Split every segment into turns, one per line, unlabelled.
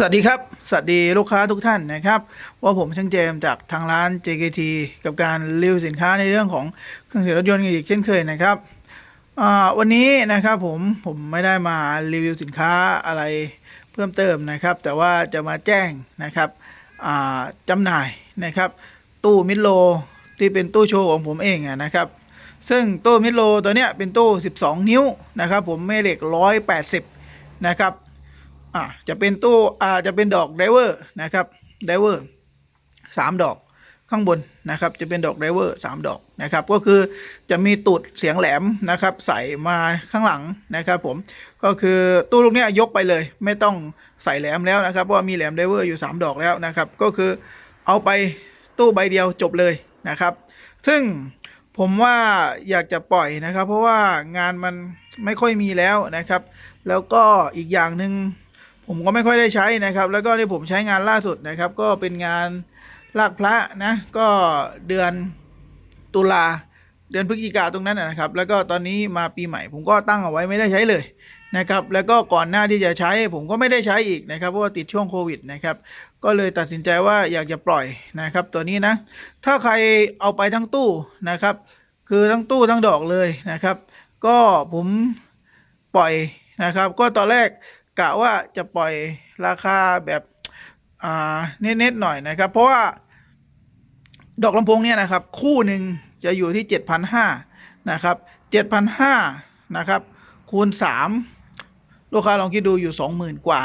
สวัสดีครับ สวัสดีลูกค้าทุกท่านนะครับ ว่าผมช่างเจมจากทางร้าน JKT กับการรีวิวสินค้าในเรื่องของเครื่องเสียงรถยนต์อีกเช่นเคยนะครับ วันนี้นะครับผมผมไม่ได้มารีวิวสินค้าอะไรเพิ่มเติมนะครับ แต่ว่าจะมาแจ้งนะครับจำหน่ายนะครับ ตู้มิดโลที่เป็นตู้โชว์ของผมเองนะครับ ซึ่งตู้มิดโลตัวเนี้ยเป็นตู้ 12 นิ้วนะครับ ผมแม่เหล็ก 180นะครับ อ่าจะเป็นตู้อ่าจะเป็นดอกไดเวอร์นะครับไดเวอร์สามดอกข้างบนนะครับจะเป็นดอกไดเวอร์สามดอกนะครับก็คือจะมีตูดเสียงแหลมนะครับใส่มาข้างหลังนะครับผมก็คือตู้ลูกนี้ยกไปเลย ไม่ต้องใส่แหลมแล้วนะครับเพราะว่ามีแหลมไดเวอร์อยู่สามดอกแล้วนะครับก็คือเอาไปตู้ใบเดียวจบเลยนะครับ ซึ่งผมว่าอยากจะปล่อยนะครับ เพราะว่างานมันไม่ค่อยมีแล้วนะครับ แล้วก็อีกอย่างหนึ่ง ผมก็ไม่ค่อยได้ใช้นะครับ แล้วก็ที่ผมใช้งานล่าสุดนะครับ ก็เป็นงานลากพระนะก็เดือนตุลาเดือนพฤศจิกาตรงนั้นนะครับ แล้วก็ตอนนี้มาปีใหม่ ผมก็ตั้งเอาไว้ไม่ได้ใช้เลยนะครับ แล้วก็ก่อนหน้าที่จะใช้ ผมก็ไม่ได้ใช้อีกนะครับเพราะว่าติดช่วงโควิดนะครับ ก็เลยตัดสินใจว่าอยากจะปล่อยนะครับ ตัวนี้นะ ถ้าใครเอาไปทั้งตู้นะครับ คือทั้งตู้ทั้งดอกเลยนะครับ ก็ผมปล่อยนะครับ ก็ตอนแรก กะว่าจะปล่อยราคาแบบอ่าเน็ตๆหน่อยนะครับ เพราะว่าดอกลำโพงเนี่ยนะครับ คู่หนึ่งจะอยู่ที่ 7,500นะครับ7,500นะครับ คูณ 3 ลูกค้าลองคิดดูอยู่ 20,000 กว่า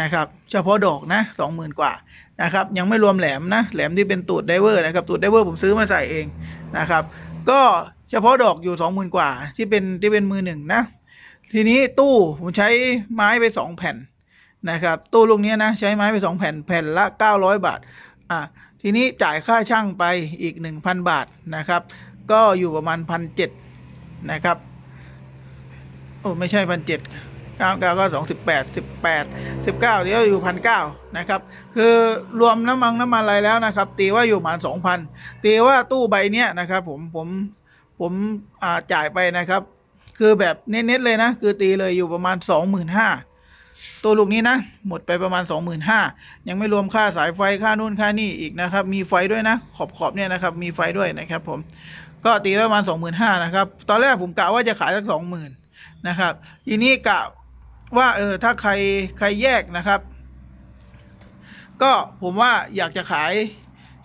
นะครับ เฉพาะดอกนะ20,000 กว่านะครับ ยังไม่รวมแหลมนะ แหลมที่เป็นตูดไดเวอร์นะครับ ตูดไดเวอร์ผมซื้อมาใส่เองนะครับ ก็เฉพาะดอกอยู่ 20,000 กว่าที่เป็นที่เป็นมือหนึ่งนะ ทีนี้ตู้ผมใช้ไม้ไป2แผ่นนะครับ ตู้ลูกนี้นะใช้ไม้ไป2แผ่นแผ่นละ 900 บาทอะทีนี้จ่ายค่าช่างไปอีก 1,000 บาทนะครับ ก็อยู่ประมาณพันเนะครับโอ้ไม่ใช่พันเจ็ดเก้าเก้าก็สองสิบแปดสิบแปดสิบเก้าเดี๋ยวอยู่พันเก้านะครับ คือรวมน้ำมันน้ำมันอะไรแล้วนะครับ ตีว่าอยู่ประมาณสองพันตีว่าตู้ใบเนี้ยนะครับ ผมผมผมอ่าจ่ายไปนะครับ คือแบบเน็ตๆเลยนะ คือตีเลยอยู่ประมาณสองหมื่นห้าตัวลูกนี้นะ หมดไปประมาณสองหมื่นห้ายังไม่รวมค่าสายไฟค่านู่นค่านี่อีกนะครับ มีไฟด้วยนะ ขอบขอบเนี่ยนะครับ มีไฟด้วยนะครับ ผม ก็ตีประมาณสองหมื่นห้านะครับ ตอนแรกผมกะว่าจะขายสักสองหมื่นนะครับ ทีนี้กะว่าเออถ้าใครใครแยกนะครับ ก็ผมว่าอยากจะขาย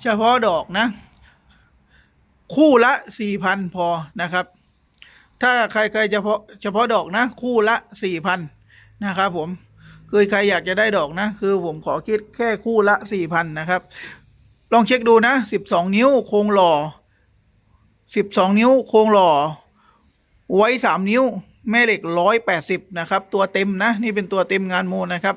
เฉพาะดอกนะ คู่ละสี่พันพอนะครับ ถ้าใครใครเฉพาะเฉพาะดอกนะ คู่ละสี่พันนะครับผมคือใครอยากจะได้ดอกนะ คือผมขอคิดแค่คู่ละสี่พันนะครับ ลองเช็คดูนะสิบสองนิ้วโครงหล่อสิบสองนิ้วโครงหล่อ ไว้สามนิ้ว แม่เหล็กร้อยแปดสิบนะครับ ตัวเต็มนะ นี่เป็นตัวเต็มงานโมนะครับ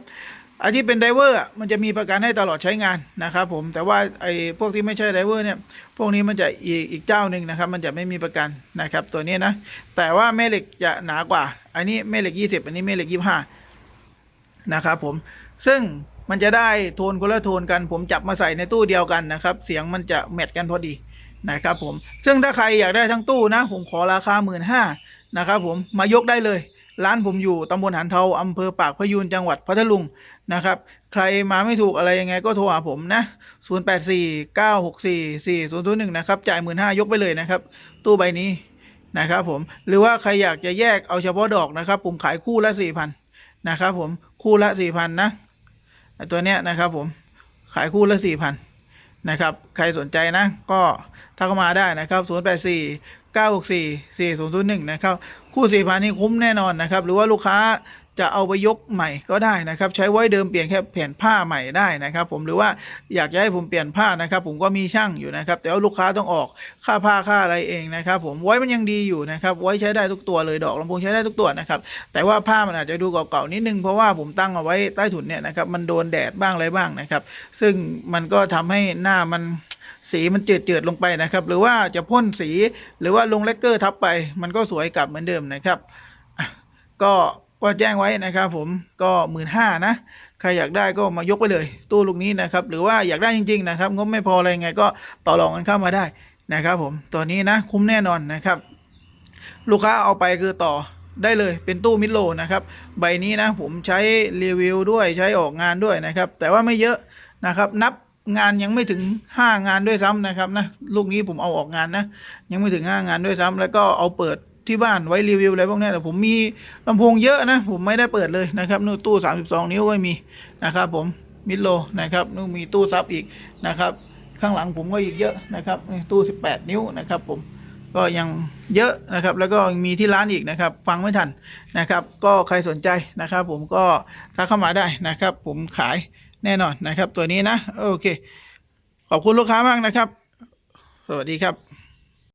อันที่เป็นไดเวอร์มันจะมีประกันให้ตลอดใช้งานนะครับผมแต่ว่าไอ้พวกที่ไม่ใช่ไดเวอร์เนี่ยพวกนี้มันจะอีกอีกเจ้าหนึ่งนะครับ มันจะไม่มีประกันนะครับ ตัวนี้นะ แต่ว่าแม่เหล็กจะหนากว่า อันนี้แม่เหล็กยี่สิบอันนี้แม่เหล็กยี่ห้านะครับผมซึ่งมันจะได้โทนคนละโทนกัน ผมจับมาใส่ในตู้เดียวกันนะครับ เสียงมันจะแมทกันพอดีนะครับผมซึ่งถ้าใครอยากได้ทั้งตู้นะ ผมขอราคาหมื่นห้านะครับผมมายกได้เลย ร้านผมอยู่ตำบลหันเทาอำเภอปากพยูนจังหวัดพัทลุงนะครับ ใครมาไม่ถูกอะไรยังไงก็โทรหาผมนะ 0 8 4 9 6 4 4 0 0 1 นะครับ จ่ายหมื่นห้ายกไปเลยนะครับ ตู้ใบนี้นะครับผม หรือว่าใครอยากจะแยกเอาเฉพาะดอกนะครับ ผมขายคู่ละสี่พันนะครับผม คู่ละสี่พันนะ ตัวเนี้ยนะครับผม ขายคู่ละสี่พันนะครับ ใครสนใจนะ ก็ทักเข้ามาได้นะครับ 0 9 6 4 4 0 0 1นะครับคู่4 0 0 0นี่คุ้มแน่นอนนะครับหรือว่าลูกค้าจะเอาไปยกใหม่ก็ได้นะครับ ใช้ไว้เดิมเปลี่ยนแค่แผ่นผ้าใหม่ได้นะครับ ผมหรือว่าอยากจะให้ผมเปลี่ยนผ้านะครับ ผมก็มีช่างอยู่นะครับ แต่ว่าลูกค้าต้องออกค่าผ้าค่าอะไรเองนะครับ ผมไว้มันยังดีอยู่นะครับไว้ใช้ได้ทุกตัวเลยดอกลำโพงใช้ได้ทุกตัวนะครับ แต่ว่าผ้ามันอาจจะดูเก่าๆนิดนึงเพราะว่าผมตั้งเอาไว้ใต้ถุนเนี่ยนะครับมันโดนแดดบ้างอะไรบ้างนะครับ ซึ่งมันก็ทำให้หน้ามัน สีมันเจือเจืดๆลงไปนะครับ หรือว่าจะพ่นสีหรือว่าลงเลกเกอร์ทับไป มันก็สวยกลับเหมือนเดิมนะครับ ก็ก็แจ้งไว้นะครับ ผมก็หมื่นห้านะใครอยากได้ก็มายกไปเลย ตู้ลูกนี้นะครับ หรือว่าอยากได้จริง ๆ นะครับงบไม่พออะไรไงก็ต่อรองกันเข้ามาได้นะครับผมตัวนี้นะคุ้มแน่นอนนะครับ ลูกค้าเอาไปคือต่อได้เลยเป็นตู้มิดโลนะครับ ใบนี้นะผมใช้รีวิวด้วยใช้ออกงานด้วยนะครับ แต่ว่าไม่เยอะนะครับ นับ งานยังไม่ถึง5งานด้วยซ้ำนะครับนะลูกนี้ผมเอาออกงานนะยังไม่ถึง5งานด้วยซ้ำแล้วก็เอาเปิดที่บ้านไว้รีวิวอะไรพวกนี้แต่ผมมีลำโพงเยอะนะ ผมไม่ได้เปิดเลยนะครับนู่นตู้ 32 นิ้วก็มีนะครับ ผมมิดโลนะครับนู่นมีตู้ซับอีกนะครับ ข้างหลังผมก็อีกเยอะนะครับนี่ตู้ 18 นิ้วนะครับ ผมก็ยังเยอะนะครับ แล้วก็มีที่ร้านอีกนะครับ ฟังไม่ทันนะครับ ก็ใครสนใจนะครับ ผมก็ทักเข้ามาได้นะครับ ผมขาย แน่นอนนะครับ ตัวนี้นะ โอเค ขอบคุณลูกค้ามากนะครับ สวัสดีครับ